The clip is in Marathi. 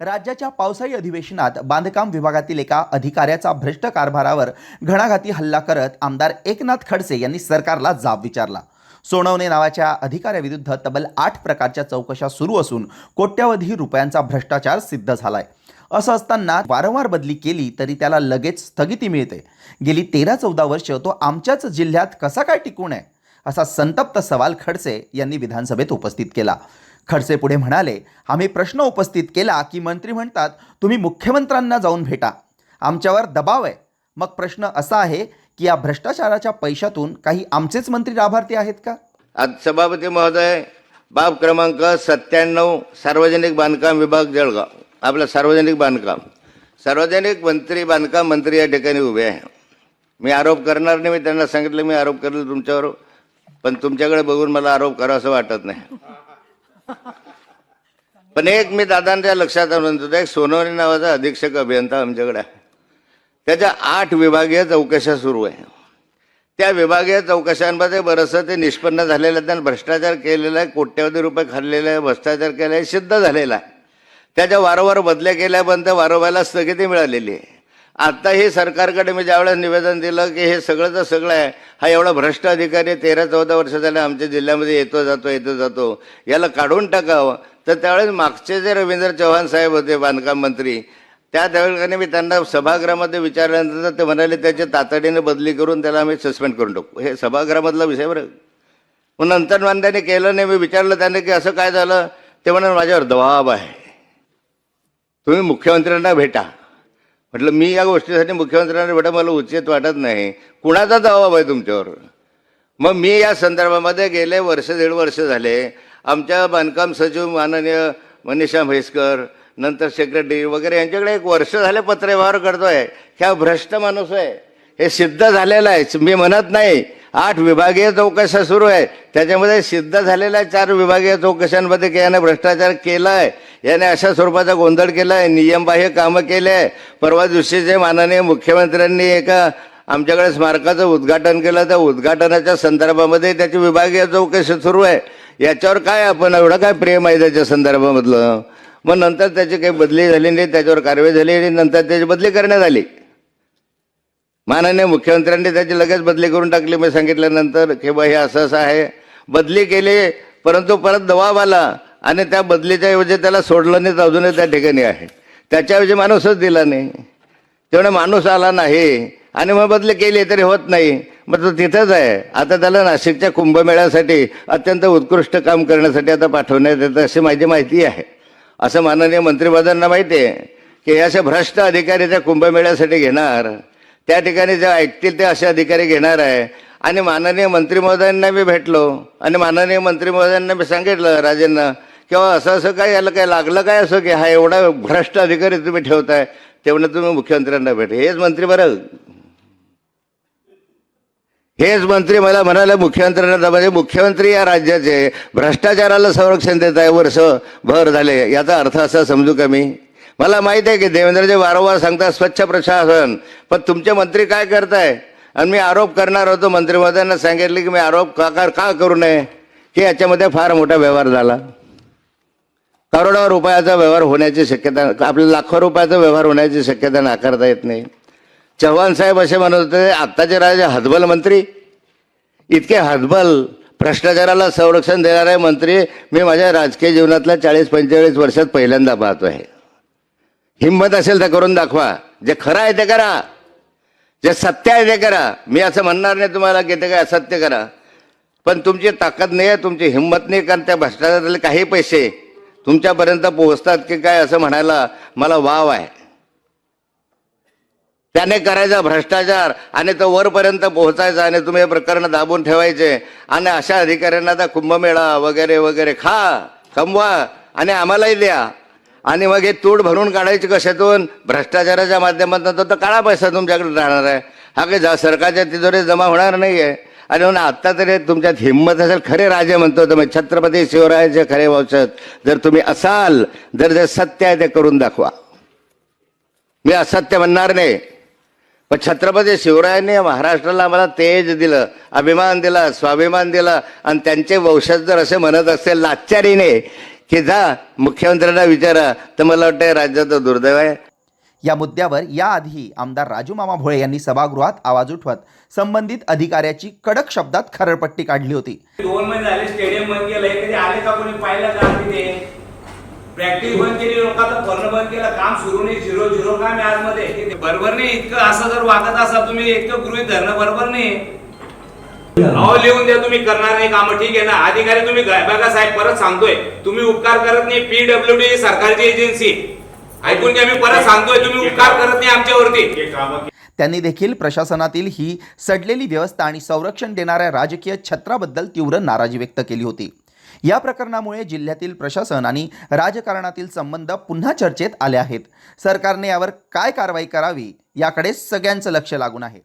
राज्याच्या पावसाळी अधिवेशनात बांधकाम विभागातील एका अधिकाऱ्याचा भ्रष्ट कारभारावर घणाघाती हल्ला करत आमदार एकनाथ खडसे यांनी सरकारला जाब विचारला. सोनवणे नावाच्या अधिकाऱ्याविरुद्ध तब्बल आठ प्रकारच्या चौकशा सुरू असून कोट्यावधी रुपयांचा भ्रष्टाचार सिद्ध झालाय. असं असताना वारंवार बदली केली तरी त्याला लगेच स्थगिती मिळते. गेली तेरा चौदा वर्ष तो आमच्याच जिल्ह्यात कसा काय टिकून आहे? असा संतप्त सवाल खडसे यांनी विधानसभेत उपस्थित केला. खडसे पुढे म्हणाले आम्ही प्रश्न उपस्थित केला की मंत्री म्हणतात तुम्ही मुख्यमंत्र्यांना जाऊन भेटा. आमच्यावर दबाव आहे. मग प्रश्न असा आहे की या भ्रष्टाचाराच्या पैशातून काही आमचेच मंत्री लाभार्थी आहेत का? आज सभापती महोदय बाब क्रमांक सत्त्याण्णव सार्वजनिक बांधकाम विभाग जळगाव. आपलं सार्वजनिक बांधकाम. सार्वजनिक मंत्री बांधकाम मंत्री या ठिकाणी उभे आहे. मी आरोप करणार नाही मी त्यांना सांगितलं मी आरोप करेल तुमच्यावर पण तुमच्याकडे बघून मला आरोप करा असं वाटत नाही. पण एक मी दादांच्या लक्षात आणून होतो एक सोनवणे नावाचा अधीक्षक अभियंता आमच्याकडे आहे. त्याच्या आठ विभागीय चौकशा सुरू आहे. त्या विभागीय चौकशांमध्ये बरंचसं ते निष्पन्न झालेलं आहे त्यांना भ्रष्टाचार केलेला आहे कोट्यवधी रुपये खाल्लेले आहे भ्रष्टाचार केला आहे सिद्ध झालेला आहे. त्याच्या वारंवार बदल्या केल्यापर्यंत वारंवारला स्थगिती मिळालेली आहे. आत्ताही सरकारकडे मी ज्यावेळेस निवेदन दिलं की हे सगळंच सगळं आहे हा एवढा भ्रष्ट अधिकारी तेरा चौदा वर्ष झाले आमच्या जिल्ह्यामध्ये येतो जातो येतो जातो. याला काढून टाकावं. तर त्यावेळेस मागचे जे रवींद्र चव्हाण साहेब होते बांधकाम मंत्री त्या त्यावेळेला मी त्यांना सभागृहामध्ये विचारल्यानंतर ते म्हणाले त्याची तातडीने बदली करून त्याला आम्ही सस्पेंड करून टाकू. हे सभागृहामधला विषय बरं. मग नंतर मग केलं नाही मी विचारलं त्याने की असं काय झालं? ते म्हणाल माझ्यावर दबाव आहे. तुम्ही मुख्यमंत्र्यांना भेटा. म्हटलं मी या गोष्टीसाठी मुख्यमंत्र्यांना भेटा मला उचित वाटत नाही. कुणाचा जबाब आहे तुमच्यावर? मग मी या संदर्भामध्ये गेले वर्ष दीड वर्ष झाले. आमच्या बांधकाम सचिव माननीय मनीषा म्हैसकर नंतर सेक्रेटरी वगैरे यांच्याकडे एक वर्ष झाले पत्रव्यवहार करतोय. की हा भ्रष्ट माणूस आहे? हे सिद्ध झालेलं आहे. मी म्हणत नाही आठ विभागीय चौकशा सुरू आहे. त्याच्यामध्ये सिद्ध झालेल्या चार विभागीय चौकशांमध्ये की याने भ्रष्टाचार केला आहे याने अशा स्वरूपाचा गोंधळ केला आहे नियमबाह्य कामं केले. आहे परवा दिवशीचे माननीय मुख्यमंत्र्यांनी एका आमच्याकडे स्मारकाचं उद्घाटन केलं त्या उद्घाटनाच्या संदर्भामध्ये त्याची विभागीय चौकशी सुरू आहे. याच्यावर काय आपण एवढं काय प्रेम आहे त्याच्या संदर्भामधलं? मग नंतर त्याची काही बदली झाली नाही त्याच्यावर कारवाई झाली आणि नंतर त्याची बदली करण्यात आली. माननीय मुख्यमंत्र्यांनी त्याची लगेच बदली करून टाकली. मी सांगितल्यानंतर की बा हे असं असं आहे. बदली केली परंतु परत दबाव आला आणि त्या बदलीच्या ऐवजी त्याला सोडलं नाही तर अजूनही त्या ठिकाणी आहे. त्याच्याऐवजी माणूसच दिला नाही. तेवढा माणूस आला नाही आणि मग बदली केली तरी होत नाही. मग तो तिथंच आहे. आता त्याला नाशिकच्या कुंभमेळ्यासाठी अत्यंत उत्कृष्ट काम करण्यासाठी आता पाठवण्यात येतं अशी माझी माहिती आहे. असं माननीय मंत्रिपदांना माहिती आहे की हे असे भ्रष्ट अधिकारी त्या कुंभमेळ्यासाठी घेणार. त्या ठिकाणी जे ऐकतील ते असे अधिकारी घेणार आहे. आणि माननीय मंत्री महोदयांना मी भेटलो. आणि माननीय मंत्री महोदयांना मी सांगितलं राजेंना किंवा असं असं काय याला काय लागलं काय असं की हा एवढा भ्रष्ट अधिकारी तुम्ही ठेवताय तेवढं तुम्ही मुख्यमंत्र्यांना भेट. हेच मंत्री बरं. हेच मंत्री मला म्हणाले मुख्यमंत्र्यांना म्हणजे मुख्यमंत्री या राज्याचे भ्रष्टाचाराला संरक्षण देत आहे वर्ष भर झाले. याचा अर्थ असा समजू का मी? मला माहीत आहे की देवेंद्रजी वारंवार सांगतात स्वच्छ प्रशासन. पण तुमचे मंत्री काय करताय? आणि मी आरोप करणार होतो मंत्री सांगितले की मी आरोप का का करू नये? की याच्यामध्ये फार मोठा व्यवहार झाला. करोडो रुपयाचा व्यवहार होण्याची शक्यता आपल्या लाखो रुपयाचा व्यवहार होण्याची शक्यता नाकारता येत नाही. चव्हाण साहेब असे म्हणत होते आत्ताचे राजे हतबल मंत्री. इतके हतबल भ्रष्टाचाराला संरक्षण देणारे मंत्री मी माझ्या राजकीय जीवनातल्या चाळीस पंचेचाळीस वर्षात पहिल्यांदा पाहतो आहे. हिंमत असेल तर करून दाखवा. जे खरं आहे ते करा. जे सत्य आहे ते करा. मी असं म्हणणार नाही तुम्हाला की ते काय असत्य करा. पण तुमची ताकद नाही आहे तुमची हिंमत नाही कारण त्या भ्रष्टाचारातले काही पैसे तुमच्यापर्यंत पोहोचतात की काय असं म्हणायला मला वाव आहे. त्याने करायचा भ्रष्टाचार आणि तो वरपर्यंत पोहोचायचा आणि तुम्ही हे प्रकरण दाबून ठेवायचे आणि अशा अधिकाऱ्यांना आता कुंभमेळा वगैरे वगैरे खा कमवा आणि आम्हालाही द्या. आणि मग हे तूट भरून काढायची कशातून? भ्रष्टाचाराच्या माध्यमातून. तर काळा पैसा तुमच्याकडे राहणार आहे. हा काही जा सरकारच्या तिजोरी जमा होणार नाही आहे आणि म्हणून हो आत्ता तरी तुमच्यात हिंमत असेल खरे राजे म्हणतो तुम्ही छत्रपती शिवरायाचे खरे वंशज. जर तुम्ही असाल जर जे सत्य आहे ते करून दाखवा. मी असत्य म्हणणार नाही. पण छत्रपती शिवरायांनी महाराष्ट्राला आम्हाला तेज दिलं अभिमान दिला स्वाभिमान दिला आणि त्यांचे वंशज जर असे म्हणत असेल लाचारीने की जा मुख्यमंत्र्यांना विचारा तर मला वाटतं राज्याचं दुर्दैव आहे. या मुद्द्यावर याआधी आमदार राजू मामा भोळे यांनी सभागृहात आवाज उठवत संबंधित अधिकाऱ्याची कडक शब्दात खरडपट्टी काढली होती. दोन महिने झाले स्टेडियम बंद केलंय. कधी आले का कोणी? पाहिलं का तिथे प्रॅक्टिस बंद केली लोकांचं करणं बंद केलं काम सुरू नाही झिरो झिरो काम आहे आजमध्ये. बरोबर नाही इतकं असं जर वागत असाल तुम्ही इतकं गृहित धरणं बरोबर नाही. अहो लिहून द्या तुम्ही करणार नाही काम ठीक आहे ना? अधिकारी तुम्ही बघा साहेब परत सांगतोय तुम्ही उपकार करत नाही पीडब्ल्यू डी सरकारची एजन्सी ऐकून घ्या मी परत सांगतोय तुम्ही उपकार करत नाही आमच्यावरती. त्यांनी देखील प्रशासनातील ही सडलेली व्यवस्था आणि संरक्षण देणाऱ्या राजकीय छत्राबद्दल तीव्र नाराजी व्यक्त केली होती. या प्रकरणामुळे जिल्ह्यातील प्रशासन आणि राजकारणातील संबंध पुन्हा चर्चेत आले आहेत. सरकारने यावर काय कारवाई करावी याकडे सगळ्यांचं लक्ष लागून आहे.